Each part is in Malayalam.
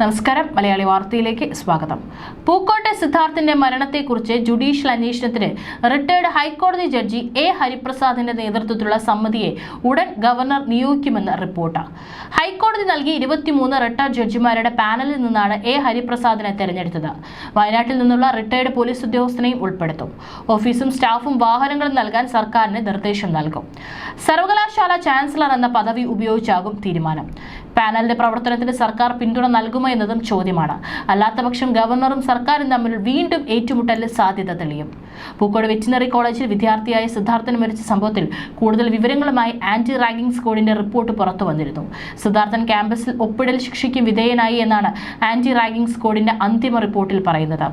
നമസ്കാരം. മലയാളി വാർത്തയിലേക്ക് സ്വാഗതം. പൂക്കോട്ടെ സിദ്ധാർത്ഥിന്റെ മരണത്തെക്കുറിച്ച് ജുഡീഷ്യൽ അന്വേഷണത്തിന് റിട്ടയർഡ് ഹൈക്കോടതി ജഡ്ജി എ ഹരിപ്രസാദിന്റെ നേതൃത്വത്തിലുള്ള സമിതിയെ ഉടൻ ഗവർണർ നിയോഗിക്കുമെന്ന് റിപ്പോർട്ട്. ഹൈക്കോടതി നൽകിയ ഇരുപത്തിമൂന്ന് റിട്ടയർഡ് ജഡ്ജിമാരുടെ പാനലിൽ നിന്നാണ് എ ഹരിപ്രസാദിനെ തെരഞ്ഞെടുത്തത്. വയനാട്ടിൽ നിന്നുള്ള റിട്ടയർഡ് പോലീസ് ഉദ്യോഗസ്ഥനെയും ഉൾപ്പെടുത്തും. ഓഫീസും സ്റ്റാഫും വാഹനങ്ങളും നൽകാൻ സർക്കാരിന് നിർദ്ദേശം നൽകും. സർവകലാശാല ചാൻസലർ എന്ന പദവി ഉപയോഗിച്ചാകും തീരുമാനം. പാനലിന്റെ പ്രവർത്തനത്തിന് സർക്കാർ പിന്തുണ നൽകുമോ എന്നതും ചോദ്യമാണ്. അല്ലാത്തപക്ഷം ഗവർണറും സർക്കാരും തമ്മിൽ വീണ്ടും ഏറ്റുമുട്ടലിന് സാധ്യത തെളിയും. പൂക്കോട് വെറ്റിനറി കോളേജിൽ വിദ്യാർത്ഥിയായ സിദ്ധാർത്ഥൻ മരിച്ച സംഭവത്തിൽ കൂടുതൽ വിവരങ്ങളുമായി ആന്റി റാഗിംഗ് സ്ക്വാഡിന്റെ റിപ്പോർട്ട് പുറത്തു വന്നിരുന്നു. സിദ്ധാർത്ഥൻ ക്യാമ്പസിൽ ഒപ്പിടൽ ശിക്ഷയ്ക്ക് വിധേയനായി എന്നാണ് ആന്റി റാഗിംഗ് സ്ക്വാഡിന്റെ അന്തിമ റിപ്പോർട്ടിൽ പറയുന്നത്.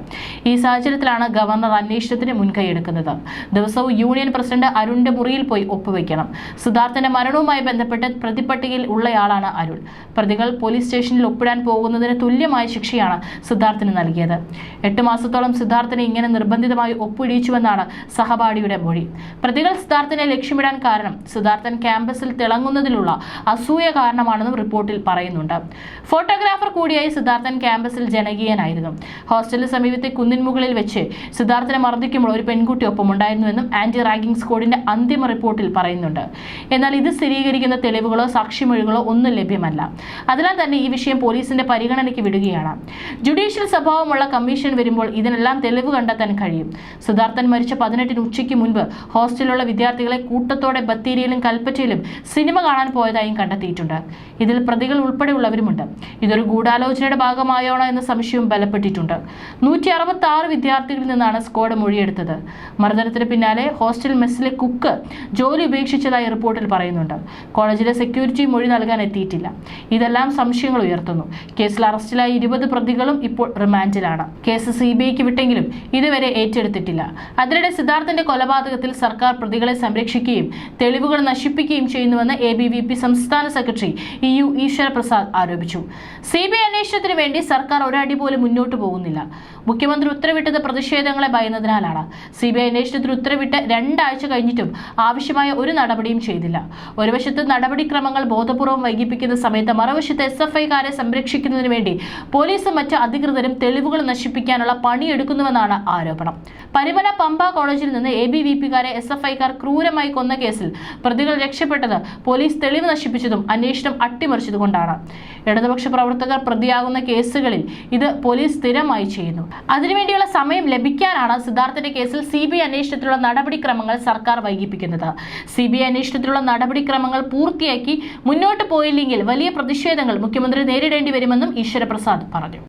ഈ സാഹചര്യത്തിലാണ് ഗവർണർ അന്വേഷണത്തിന് മുൻകൈയെടുക്കുന്നത്. ദിവസവും യൂണിയൻ പ്രസിഡന്റ് അരുണിന്റെ മുറിയിൽ പോയി ഒപ്പുവെക്കണം സിദ്ധാർത്ഥന്റെ മരണവുമായി ബന്ധപ്പെട്ട് പ്രതിപട്ടികയിൽ ഉള്ളയാളാണ് അരുൺ. പ്രതികൾ പോലീസ് സ്റ്റേഷനിൽ ഒപ്പിടാൻ പോകുന്നതിന് തുല്യമായ ശിക്ഷയാണ് സിദ്ധാർത്ഥന് നൽകിയത്. എട്ട് മാസത്തോളം സിദ്ധാർത്ഥനെ ഇങ്ങനെ നിർബന്ധിതമായി ഒപ്പിടിയിച്ചുവെന്നാണ് സഹപാഠിയുടെ മൊഴി. പ്രതികൾ സിദ്ധാർത്ഥിനെ ലക്ഷ്യമിടാൻ കാരണം സിദ്ധാർത്ഥൻ ക്യാമ്പസിൽ തിളങ്ങുന്നതിലുള്ള അസൂയ കാരണമാണെന്നും റിപ്പോർട്ടിൽ പറയുന്നുണ്ട്. ഫോട്ടോഗ്രാഫർ കൂടിയായി സിദ്ധാർത്ഥൻ ക്യാമ്പസിൽ ജനകീയനായിരുന്നു. ഹോസ്റ്റലിന് സമീപത്തെ കുന്നിൻമുകളിൽ വെച്ച് സിദ്ധാർത്ഥനെ മർദ്ദിക്കുമ്പോൾ ഒരു പെൺകുട്ടി ഒപ്പമുണ്ടായിരുന്നുവെന്നും ആന്റി റാഗിംഗ് സ്ക്വാഡിന്റെ അന്തിമ റിപ്പോർട്ടിൽ പറയുന്നുണ്ട്. എന്നാൽ ഇത് സ്ഥിരീകരിക്കുന്ന തെളിവുകളോ സാക്ഷിമൊഴികളോ ഒന്നും ലഭ്യമല്ല. അതിനാൽ തന്നെ ഈ വിഷയം പോലീസിന്റെ പരിഗണനയ്ക്ക് വിടുകയാണ്. ജുഡീഷ്യൽ സ്വഭാവമുള്ള കമ്മീഷൻ വരുമ്പോൾ ഇതിനെല്ലാം തെളിവ് കണ്ടെത്താൻ കഴിയും. സിദ്ധാർത്ഥൻ മരിച്ച പതിനെട്ടിന് ഉച്ചയ്ക്ക് മുൻപ് ഹോസ്റ്റലിലുള്ള വിദ്യാർത്ഥികളെ കൂട്ടത്തോടെ ബത്തേരിയിലും കൽപ്പറ്റയിലും സിനിമ കാണാൻ പോയതായും കണ്ടെത്തിയിട്ടുണ്ട്. ഇതിൽ പ്രതികൾ ഉൾപ്പെടെയുള്ളവരുമുണ്ട്. ഇതൊരു ഗൂഢാലോചനയുടെ ഭാഗമായോണോ എന്ന സംശയവും ബലപ്പെട്ടിട്ടുണ്ട്. നൂറ്റി അറുപത്തി ആറ് വിദ്യാർത്ഥികളിൽ നിന്നാണ് സ്ക്വാഡ് മൊഴിയെടുത്തത്. മർദ്ദനത്തിന് പിന്നാലെ ഹോസ്റ്റൽ മെസ്സിലെ കുക്ക് ജോലി ഉപേക്ഷിച്ചതായി റിപ്പോർട്ടിൽ പറയുന്നുണ്ട്. കോളേജിലെ സെക്യൂരിറ്റി മൊഴി നൽകാൻ എത്തിയിട്ടില്ല. ഇതെല്ലാം സംശയങ്ങൾ ഉയർത്തുന്നു. കേസിൽ അറസ്റ്റിലായ ഇരുപത് പ്രതികളും ഇപ്പോൾ റിമാൻഡിലാണ്. കേസ് സി ബി ഐക്ക് വിട്ടെങ്കിലും ഇതുവരെ ഏറ്റെടുത്തിട്ടില്ല. അതിനിടെ സിദ്ധാർത്ഥന്റെ കൊലപാതകത്തിൽ സർക്കാർ പ്രതികളെ സംരക്ഷിക്കുകയും തെളിവുകൾ നശിപ്പിക്കുകയും ചെയ്യുന്നുവെന്ന് എ ബി വി പി സംസ്ഥാന secretary E U Eswara Prasad ആരോപിച്ചു. സി ബി ഐ അന്വേഷണത്തിന് വേണ്ടി സർക്കാർ ഒരടി പോലും മുന്നോട്ട് പോകുന്നില്ല. മുഖ്യമന്ത്രി ഉത്തരവിട്ടത് പ്രതിഷേധങ്ങളെ ഭയന്നതിനാലാണ്. സി ബി ഐ അന്വേഷണത്തിന് ഉത്തരവിട്ട് രണ്ടാഴ്ച കഴിഞ്ഞിട്ടും ആവശ്യമായ ഒരു നടപടിയും ചെയ്തില്ല. ഒരു വശത്ത് നടപടിക്രമങ്ങൾ ബോധപൂർവം വൈകിപ്പിക്കുന്ന സമയത്ത് മറുവശത്ത് എസ് എഫ് ഐക്കാരെ സംരക്ഷിക്കുന്നതിന് വേണ്ടി പോലീസും മറ്റ് അധികൃതരും തെളിവുകൾ നശിപ്പിക്കാനുള്ള പണിയെടുക്കുന്നുവെന്നാണ് ആരോപണം. പരിമല പമ്പ കോളേജിൽ നിന്ന് എ ബി വി പിക്കാരെ എസ് എഫ് ഐക്കാർ ക്രൂരമായി കൊന്ന കേസിൽ പ്രതികൾ രക്ഷപ്പെട്ടത് പോലീസ് തെളിവ് നശിപ്പിച്ചതും അന്വേഷണം അട്ടിമറിച്ചതുകൊണ്ടാണ്. ഇടതുപക്ഷ പ്രവർത്തകർ പ്രതിയാകുന്ന കേസുകളിൽ ഇത് പോലീസ് സ്ഥിരമായി ചെയ്യുന്നു. അതിനുവേണ്ടിയുള്ള സമയം ലഭിക്കാനാണ് സിദ്ധാർത്ഥന്റെ കേസിൽ സി ബി ഐ അന്വേഷണത്തിലുള്ള നടപടിക്രമങ്ങൾ സർക്കാർ വൈകിപ്പിക്കുന്നത്. സി ബി ഐ അന്വേഷണത്തിലുള്ള നടപടിക്രമങ്ങൾ പൂർത്തിയാക്കി മുന്നോട്ട് പോയില്ലെങ്കിൽ വലിയ പ്രതിഷേധങ്ങൾ മുഖ്യമന്ത്രി നേരിടേണ്ടി വരുമെന്നും ഈശ്വരപ്രസാദ് പറഞ്ഞു.